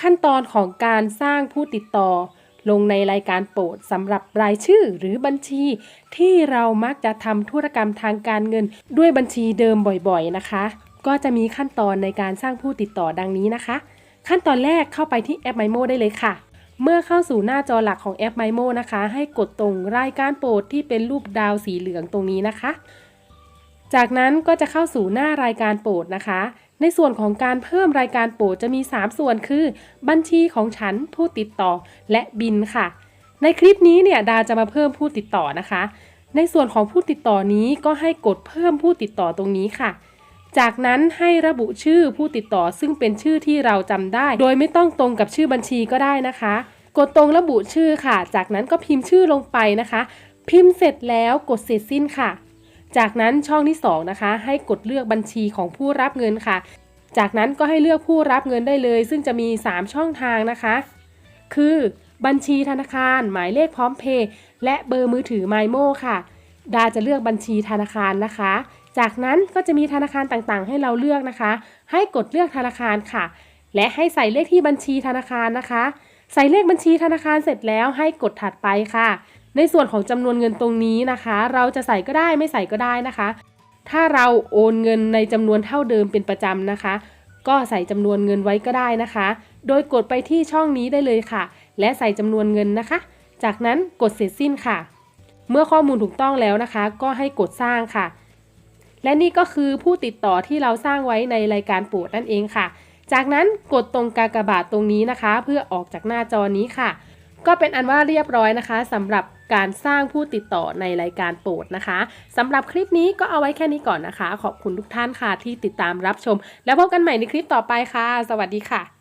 ขั้นตอนของการสร้างผู้ติดต่อ ลงในรายการโปรดสำหรับรายชื่อหรือบัญชี ที่เรามักจะทำธุรกรรมทางการเงิน ด้วยบัญชีเดิมบ่อยๆนะคะ ก็จะมีขั้นตอนในการสร้างผู้ติดต่อดังนี้นะคะ ขั้นตอนแรกเข้าไปที่แอป MyMo ได้เลยค่ะเมื่อเข้าสู่หน้าจอหลักของแอป MyMo นะคะ ให้กดตรงรายการโปรดที่เป็นรูปดาวสีเหลืองตรงนี้นะคะ จากนั้นก็จะเข้าสู่หน้ารายการโปรดนะคะ ในส่วนของการเพิ่มรายการโปรดจะมี 3 ส่วนคือ บัญชีของฉันผู้ติดต่อและบินค่ะ ในคลิปนี้เนี่ยดาจะมาเพิ่มผู้ติดต่อนะคะ ในส่วนของผู้ติดต่อนี้ก็ให้กดเพิ่มผู้ติดต่อตรงนี้ค่ะ จากนั้นให้ระบุชื่อผู้ติดต่อซึ่งเป็นชื่อที่เราจำได้ โดยไม่ต้องตรงกับชื่อบัญชีก็ได้นะคะ กดตรงระบุชื่อค่ะ จากนั้นก็พิมพ์ชื่อลงไปนะคะ พิมพ์เสร็จแล้วกดเสร็จสิ้นค่ะ จากนั้นช่องที่ 2 นะคะ ให้กดเลือกบัญชีของผู้รับเงินค่ะ จากนั้นก็ให้เลือกผู้รับเงินได้เลย ซึ่งจะมี 3 ช่องทางนะคะ คือบัญชีธนาคาร หมายเลขพร้อมเพย์และเบอร์มือถือ m y m o ค่ะ ดาจะเลือกบัญชีธนาคารนะคะ จากนั้นก็จะมีธนาคารต่างๆ ให้เราเลือกนะคะ ให้กดเลือกธนาคารค่ะ และให้ใส่เลขที่บัญชีธนาคารนะคะ ใส่เลขบัญชีธนาคารเสร็จแล้วให้กดถัดไปค่ะ ในส่วนของจำนวนเงินตรงนี้นะคะ เราจะใส่ก็ได้ไม่ใส่ก็ได้นะคะ ถ้าเราโอนเงินในจำนวนเท่าเดิมเป็นประจำนะคะ ก็ใส่จำนวนเงินไว้ก็ได้นะคะ โดยกดไปที่ช่องนี้ได้เลยค่ะ และใส่จำนวนเงินนะคะ จากนั้นกดเสร็จสิ้นค่ะ เมื่อข้อมูลถูกต้องแล้วนะคะ ก็ให้กดสร้างค่ะ และนี่ก็คือผู้ติดต่อที่เราสร้างไว้ในรายการโปรดนั่นเองค่ะ จากนั้นกดตรงกากบาทตรงนี้นะคะ เพื่อออกจากหน้าจอนี้ค่ะ ก็เป็นอันว่าเรียบร้อยนะคะสำหรับ การสร้างผู้ติดต่อในรายการโปรดนะคะสำหรับคลิปนี้ก็เอาไว้แค่นี้ก่อนนะคะ ขอบคุณทุกท่านค่ะที่ติดตามรับชม แล้วพบกันใหม่ในคลิปต่อไปค่ะ สวัสดีค่ะ